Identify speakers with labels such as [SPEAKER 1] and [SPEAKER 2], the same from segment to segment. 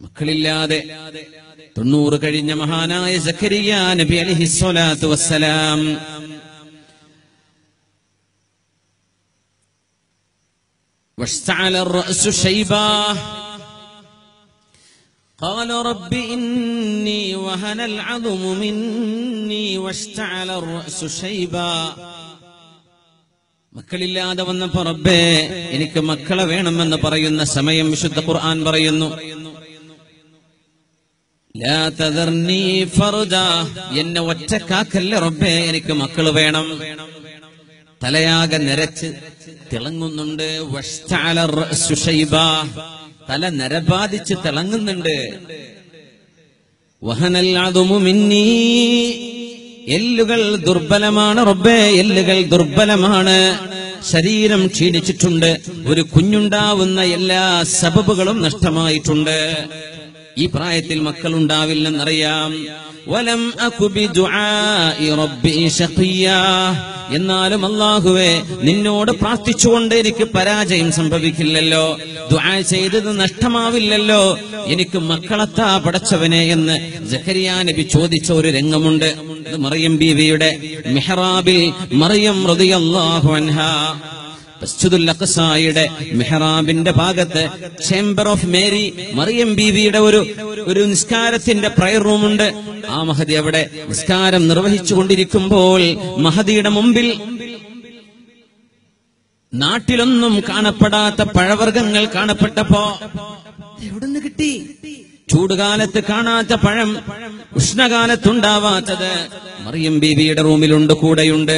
[SPEAKER 1] മക്കളില്ലാതെ തൊണ്ണൂറ് കഴിഞ്ഞ മഹാനായ സക്കരിയ നബി അലിഹിസ്വലാത്തു വസ്സലാം واشتعل الرأس شيبا قال رب إني وهن العظم مني واشتعل الرأس شيبا മക്കളില്ലാതെ വന്നപ്പോ റബ്ബേ എനിക്ക് മക്കളെ വേണമെന്ന് പറയുന്ന സമയം വിശുദ്ധ ഖുർആൻ പറയുന്നു ലാ തദർനീ ഫർദാ. എന്നെ ഒറ്റക്കാക്കല്ലേ റബ്ബേ എനിക്ക് മക്കൾ വേണം. തലയാകെ നിരച്ച് തിളങ്ങുന്നുണ്ട്. തല നരബാധിച്ച് തിളങ്ങുന്നുണ്ട്. വഹനൽ അദുമു മിന്നീ. എല്ലുകൾ ദുർബലമാണ് റബ്ബേ എല്ലുകൾ ദുർബലമാണ്. ശരീരം ക്ഷീണിച്ചിട്ടുണ്ട്. ഒരു കുഞ്ഞുണ്ടാവുന്ന എല്ലാ സബബുകളും നഷ്ടമായിട്ടുണ്ട്. ഈ പ്രായത്തിൽ മക്കൾ ഉണ്ടാവില്ലെന്നറിയാം വലം എന്നാലും അള്ളാഹുവെ നിന്നോട് പ്രാർത്ഥിച്ചുകൊണ്ട് എനിക്ക് പരാജയം സംഭവിക്കില്ലല്ലോ. ദുആ ചെയ്തത് നഷ്ടമാവില്ലല്ലോ. എനിക്ക് മക്കളത്താ പടച്ചവനെ എന്ന് ജഹരിയാ നബി ചോദിച്ച ഒരു രംഗമുണ്ട്. മറിയം ബീവിയുടെ മെഹ്റാബിൽ മറിയം റളിയല്ലാഹു അൻഹാ. മസ്ജിദുൽ മെഹ്റാബിന്റെ ഭാഗത്ത് ചേംബർ ഓഫ് മേരി മറിയം ബീവിയുടെ ഒരു ഒരു നിസ്കാരത്തിന്റെ പ്രയർ റൂമുണ്ട് ആ മഹദി അവിടെ നിസ്കാരം നിർവഹിച്ചു കൊണ്ടിരിക്കുമ്പോൾ മഹദിയുടെ മുമ്പിൽ നാട്ടിലൊന്നും കാണപ്പെടാത്ത പഴവർഗങ്ങൾ കാണപ്പെട്ടപ്പോ എവിടുന്ന് കിട്ടി? ചൂടുകാലത്ത് കാണാത്ത പഴം ഉഷ്ണകാലത്തുണ്ടാവാത്തത്. മറിയം ബീവിയുടെ റൂമിലുണ്ട് കൂടെയുണ്ട്.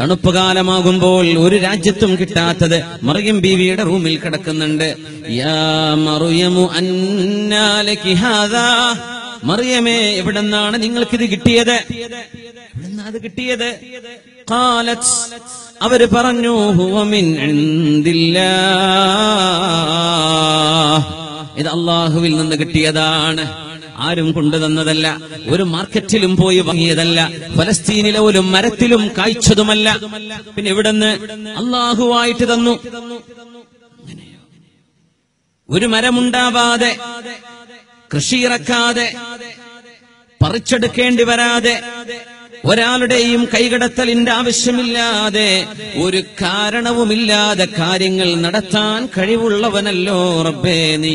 [SPEAKER 1] തണുപ്പ് കാലമാകുമ്പോൾ ഒരു രാജ്യത്തും കിട്ടാത്തത് മറിയം ബീവിയുടെ റൂമിൽ കിടക്കുന്നുണ്ട്. യാ മറിയമു മറിയമേ എവിടെന്നാണ് നിങ്ങൾക്കിത് കിട്ടിയത്? അത് കിട്ടിയത്? ഖാലത്ത്. അവർ പറഞ്ഞു ഹുവ മിൻ ഇൻദില്ലാഹ് ഇത് അള്ളാഹുവിൽ നിന്ന് കിട്ടിയതാണ്. ആരും കൊണ്ടുതന്നതല്ല ഒരു മാർക്കറ്റിലും പോയി വാങ്ങിയതല്ല. ഫലസ്തീനിലെ ഒരു മരത്തിലും കായ്ച്ചതുമല്ല. പിന്നെ ഇവിടുന്ന് അള്ളാഹുവായിട്ട് തന്നു. ഒരു മരമുണ്ടാവാതെ കൃഷിയിറക്കാതെ പറിച്ചെടുക്കേണ്ടി വരാതെ ഒരാളുടെയും കൈകടത്തലിന്റെ ആവശ്യമില്ലാതെ ഒരു കാരണവുമില്ലാതെ കാര്യങ്ങൾ നടത്താൻ കഴിവുള്ളവനല്ലോ റബ്ബേ നീ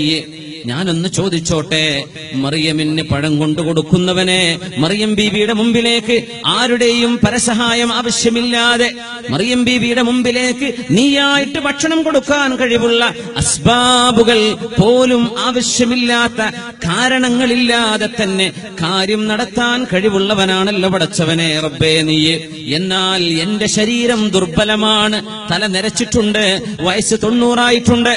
[SPEAKER 1] ഞാനൊന്ന് ചോദിച്ചോട്ടെ മറിയമിന് പഴം കൊണ്ടു കൊടുക്കുന്നവനെ മറിയം ബീവിയുടെ മുമ്പിലേക്ക് ആരുടെയും പരസഹായം ആവശ്യമില്ലാതെ മറിയം ബീവിയുടെ മുമ്പിലേക്ക് നീയായിട്ട് ഭക്ഷണം കൊടുക്കാൻ കഴിവുള്ള അസ്ബാബുകൾ പോലും ആവശ്യമില്ലാത്ത കാരണങ്ങളില്ലാതെ തന്നെ കാര്യം നടത്താൻ കഴിവുള്ളവനാണല്ലോ പടച്ചവനെ. റബ്ബേ നീയെ എന്നാൽ എന്റെ ശരീരം ദുർബലമാണ്. തല നിരച്ചിട്ടുണ്ട് വയസ്സ് തൊണ്ണൂറായിട്ടുണ്ട്.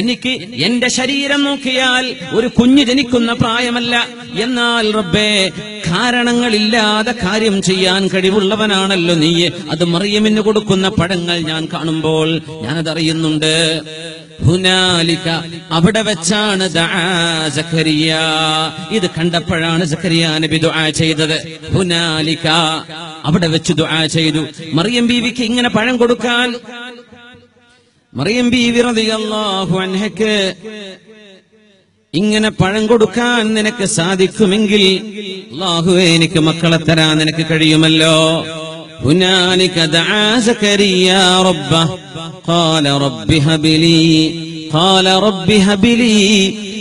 [SPEAKER 1] എനിക്ക് എന്റെ ശരീരം നോക്കിയാൽ ഒരു കുഞ്ഞ് ജനിക്കുന്ന പ്രായമല്ല. എന്നാൽ റബ്ബേ കാരണങ്ങളില്ലാതെ കാര്യം ചെയ്യാൻ കഴിവുള്ളവനാണല്ലോ നീ. അത് മറിയമിന് കൊടുക്കുന്ന പടങ്ങൾ ഞാൻ കാണുമ്പോൾ ഞാനതറിയുന്നുണ്ട്. ഹുനാലിക അവിടെ വെച്ചാണ് സക്കരിയ ഇത് കണ്ടപ്പോഴാണ് സക്കരിയ നബി ദുആ ചെയ്തത്. ഹുനാലിക അവിടെ വെച്ച് ദുആ ചെയ്തു. മറിയം ബീവിക്ക് ഇങ്ങനെ പഴം കൊടുക്കാൻ മറിയം ബീവി റളിയല്ലാഹു അൻഹക്ക് ഇങ്ങനെ പഴം കൊടുക്കാൻ നിനക്ക് സാധിക്കുമെങ്കിൽ അല്ലാഹുവേ എനിക്ക് മക്കളെ തരാൻ നിനക്ക് കഴിയുമല്ലോ هنالك دعا زكريا ربه قال رب هب لي قال رب هب لي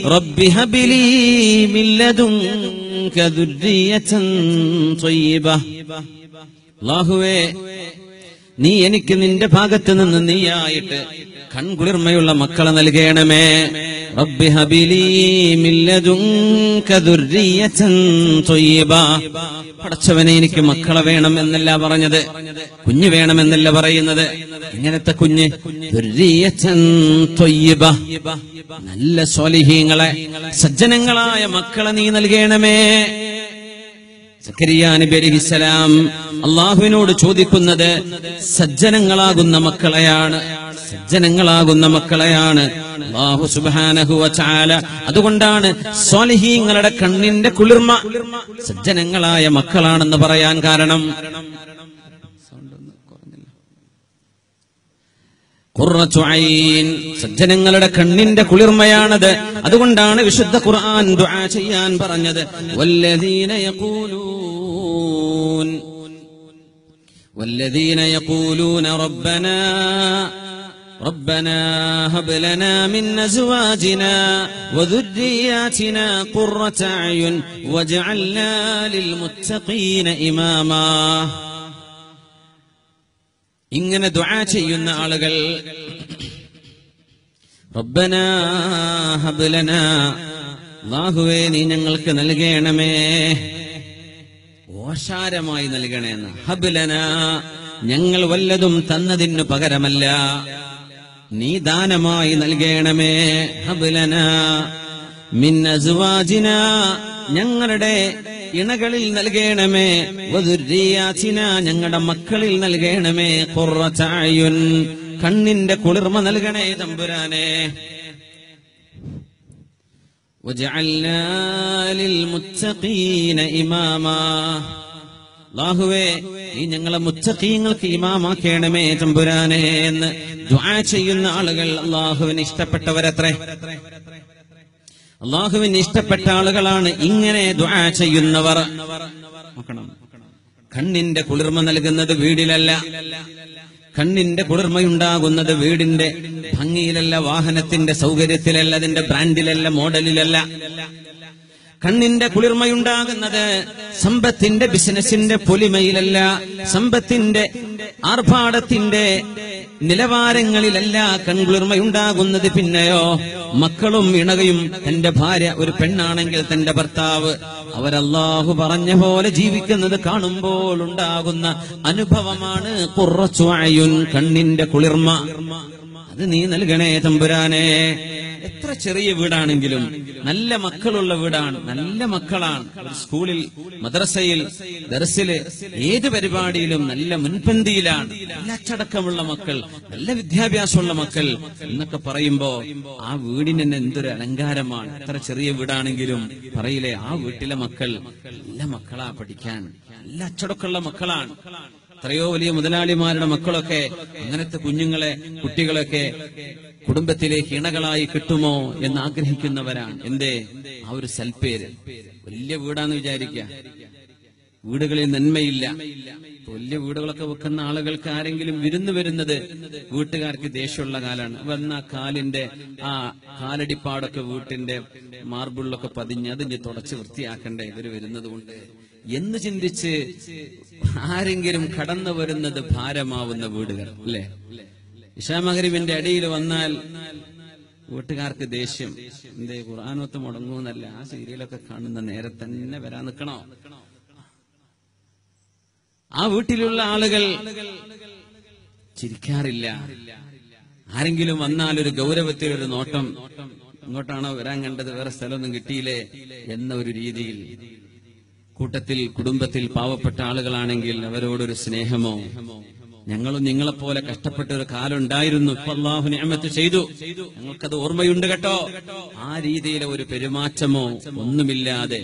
[SPEAKER 1] رب هب لي من لدنك ذرية طيبة അള്ളാഹുവേ നീ എനിക്ക് നിന്റെ ഭാഗത്ത് നിന്ന് നീയായിട്ട് കൺകുളിർമയുള്ള മക്കളെ നൽകണമേ. റബ്ബി ഹബിലി പടച്ചവനെ എനിക്ക് മക്കളെ വേണം എന്നല്ല പറഞ്ഞത്. കുഞ്ഞ് വേണമെന്നല്ല പറയുന്നത്. ഇങ്ങനത്തെ കുഞ്ഞ് നല്ല സ്വലിഹീങ്ങളെ സജ്ജനങ്ങളായ മക്കളെ നീ നൽകണമേ. അള്ളാഹുവിനോട് ചോദിക്കുന്നത് സജ്ജനങ്ങളാകുന്ന മക്കളെയാണ്. സജ്ജനങ്ങളാകുന്ന മക്കളെയാണ്. അള്ളാഹു സുബാനഹുവ ചാല അതുകൊണ്ടാണ് സ്വാലിഹീങ്ങളുടെ കണ്ണിന്റെ കുളിർമ. സജ്ജനങ്ങളായ മക്കളാണെന്ന് പറയാൻ കാരണം സജ്ജനങ്ങളുടെ കണ്ണിന്റെ കുളിർമയാണത് അതുകൊണ്ടാണ് വിശുദ്ധ ഖുർആൻ ദുആ ചെയ്യാൻ പറഞ്ഞത് വല്ലദീന യഖൂലൂൻ والذين يقولون ربنا ربنا هب لنا من ازواجنا وذرياتنا قرة اعين واجعلنا للمتقين اماما ഇങ്ങനെ ദുആ ചെയ്യുന്ന ആളുകൾ. റബ്ബനാ ഹബ്ലനാ അല്ലാഹുവേ നീ ഞങ്ങൾക്ക് നൽകണമേ. ഓശാരമായി നൽകണേന്ന്. ഹബ്ലന ഞങ്ങൾ വല്ലതും തന്നതിനു പകരമല്ല. നീ ദാനമായി നൽകണമേ. ഹബ്ലന മിൻ ഞങ്ങളുടെ ഇണകളിൽ നൽകണമേ. വധുരിയാച്ചിന ഞങ്ങളുടെ മക്കളിൽ നൽകണമേ. കുറച്ചായുൻ. കണ്ണിന്റെ കുളിർമ നൽകണേ തമ്പുരാനെ. ഈ ഞങ്ങളെ മുച്ചക്കീങ്ങൾക്ക് ഇമാമാക്കേണമേ തമ്പുരാനെ എന്ന് ദ്വാ ചെയ്യുന്ന ആളുകൾ അള്ളാഹുവിന് ഇഷ്ടപ്പെട്ടവരത്രേ. അള്ളാഹുവിന് ഇഷ്ടപ്പെട്ട ആളുകളാണ് ഇങ്ങനെ ചെയ്യുന്നവർ. കണ്ണിന്റെ കുളിർമ നൽകുന്നത് വീടിലല്ല. കണ്ണിന്റെ കുളിർമയുണ്ടാകുന്നത് വീടിന്റെ ഭംഗിയിലല്ല വാഹനത്തിന്റെ സൗകര്യത്തിലല്ല അതിന്റെ ബ്രാൻഡിലല്ല മോഡലിലല്ല. കണ്ണിന്റെ കുളിർമയുണ്ടാകുന്നത് സമ്പത്തിന്റെ ബിസിനസിന്റെ പൊലിമയിലല്ല. സമ്പത്തിന്റെ ആർഭാടത്തിന്റെ നിലവാരങ്ങളിലല്ല കൺകുളിർമയുണ്ടാകുന്നത് പിന്നെയോ? മക്കളും ഇണകയും തന്റെ ഭാര്യ ഒരു പെണ്ണാണെങ്കിൽ തന്റെ ഭർത്താവ് അവരല്ലാഹു പറഞ്ഞ പോലെ ജീവിക്കുന്നത് കാണുമ്പോൾ ഉണ്ടാകുന്ന അനുഭവമാണ് കുറച്ചു കണ്ണിന്റെ കുളിർമ. അത് നീ നൽകണേ തമ്പുരാനെ. എത്ര ചെറിയ വീടാണെങ്കിലും നല്ല മക്കളുള്ള വീടാണ് നല്ല മക്കളാണ്. സ്കൂളിൽ മദ്രസയിൽ ദർസിൽ ഏത് പരിപാടിയിലും നല്ല മുൻപന്തിയിലാണ്. നല്ല അച്ചടക്കമുള്ള മക്കൾ നല്ല വിദ്യാഭ്യാസമുള്ള മക്കൾ എന്നൊക്കെ പറയുമ്പോ ആ വീടിന് തന്നെ എന്തൊരു അലങ്കാരമാണ്. എത്ര ചെറിയ വീടാണെങ്കിലും പറയില്ലേ ആ വീട്ടിലെ മക്കൾ നല്ല മക്കളാ പഠിക്കാൻ നല്ല അച്ചടക്കമുള്ള മക്കളാണ്. എത്രയോ വലിയ മുതലാളിമാരുടെ മക്കളൊക്കെ അങ്ങനത്തെ കുഞ്ഞുങ്ങളെ കുട്ടികളൊക്കെ കുടുംബത്തിലേക്ക് ഇണകളായി കിട്ടുമോ എന്ന് ആഗ്രഹിക്കുന്നവരാണ്. എന്തേ? ആ ഒരു സൽപ്പേര്. വലിയ വീടാന്ന് വിചാരിക്കുക വീടുകളിൽ നന്മയില്ല. വലിയ വീടുകളൊക്കെ വെക്കുന്ന ആളുകൾക്ക് ആരെങ്കിലും വിരുന്ന് വരുന്നത് വീട്ടുകാർക്ക് ദേഷ്യമുള്ള കാലാണ്. വന്ന കാലിന്റെ ആ കാലടിപ്പാടൊക്കെ വീട്ടിന്റെ മാർബിളിലൊക്കെ പതിഞ്ഞ് അതിഞ്ഞ് തുടച്ച് വൃത്തിയാക്കണ്ടേ ഇവർ വരുന്നത് കൊണ്ട്? എന്ന് ചിന്തിച്ച് ആരെങ്കിലും കടന്നു വരുന്നത് ഭാരമാവുന്ന വീടുകൾ അല്ലേ? ഇഷാമകരിവിന്റെ അടിയിൽ വന്നാൽ വീട്ടുകാർക്ക് ദേഷ്യം. എന്തേ ഖുർആാനൊത്ത് മുടങ്ങൂന്നല്ല ആ സീരിയലൊക്കെ കാണുന്ന നേരെ തന്നെ വരാൻ നിൽക്കണോ? ആ വീട്ടിലുള്ള ആളുകൾ ചിരിക്കാറില്ല. ആരെങ്കിലും വന്നാൽ ഒരു ഗൗരവത്തിൽ ഒരു നോട്ടം ഇങ്ങോട്ടാണോ വരാൻ കണ്ടത് വേറെ സ്ഥലമൊന്നും കിട്ടിയില്ലേ? എന്ന ഒരു രീതിയിൽ കൂട്ടത്തിൽ കുടുംബത്തിൽ പാവപ്പെട്ട ആളുകളാണെങ്കിൽ അവരോടൊരു സ്നേഹമോ? ഞങ്ങളും നിങ്ങളെപ്പോലെ കഷ്ടപ്പെട്ട ഒരു കാലം ഉണ്ടായിരുന്നു ഇപ്പൊ അള്ളാഹു നിയമത്ത് ചെയ്തു. ഞങ്ങൾക്കത് ഓർമ്മയുണ്ട് കേട്ടോ. ആ രീതിയിലെ ഒരു പെരുമാറ്റമോ ഒന്നുമില്ലാതെ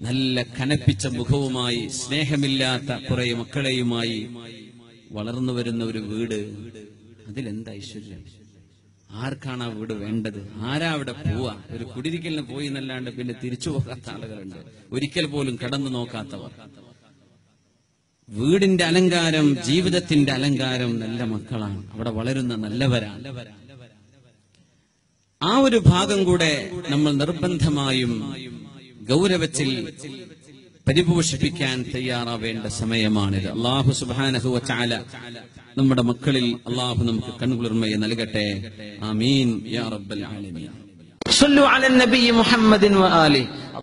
[SPEAKER 1] നല്ല കനപ്പിച്ച മുഖവുമായി സ്നേഹമില്ലാത്ത കുറെ മക്കളെയുമായി വളർന്നു വരുന്ന ഒരു വീട്. അതിലെന്ത് ഐശ്വര്യം? ആർക്കാണ് ആ വീട് വേണ്ടത്? ആരാ അവിടെ പോവാ ഒരു കുടിരിക്കലിന് പോയി എന്നല്ലാണ്ട് പിന്നെ തിരിച്ചു പോകാത്ത ആളുകളുണ്ട്. ഒരിക്കൽ പോലും കടന്നു നോക്കാത്തവർ. വീടിന്റെ അലങ്കാരം ജീവിതത്തിന്റെ അലങ്കാരം നല്ല മക്കളാണ്. അവിടെ വളരുന്ന നല്ലവരാണ്. ആ ഒരു ഭാഗം കൂടെ നമ്മൾ നിർബന്ധമായും ഗൗരവത്തിൽ പരിപോഷിപ്പിക്കാൻ തയ്യാറാവേണ്ട സമയമാണിത്. അള്ളാഹു സുബാനഹു ചാല നമ്മുടെ മക്കളിൽ അള്ളാഹു നമുക്ക് കൺകുളിർമയെ നൽകട്ടെ. ആമീൻ. യാ റബ്ബൽ ആലമീൻ.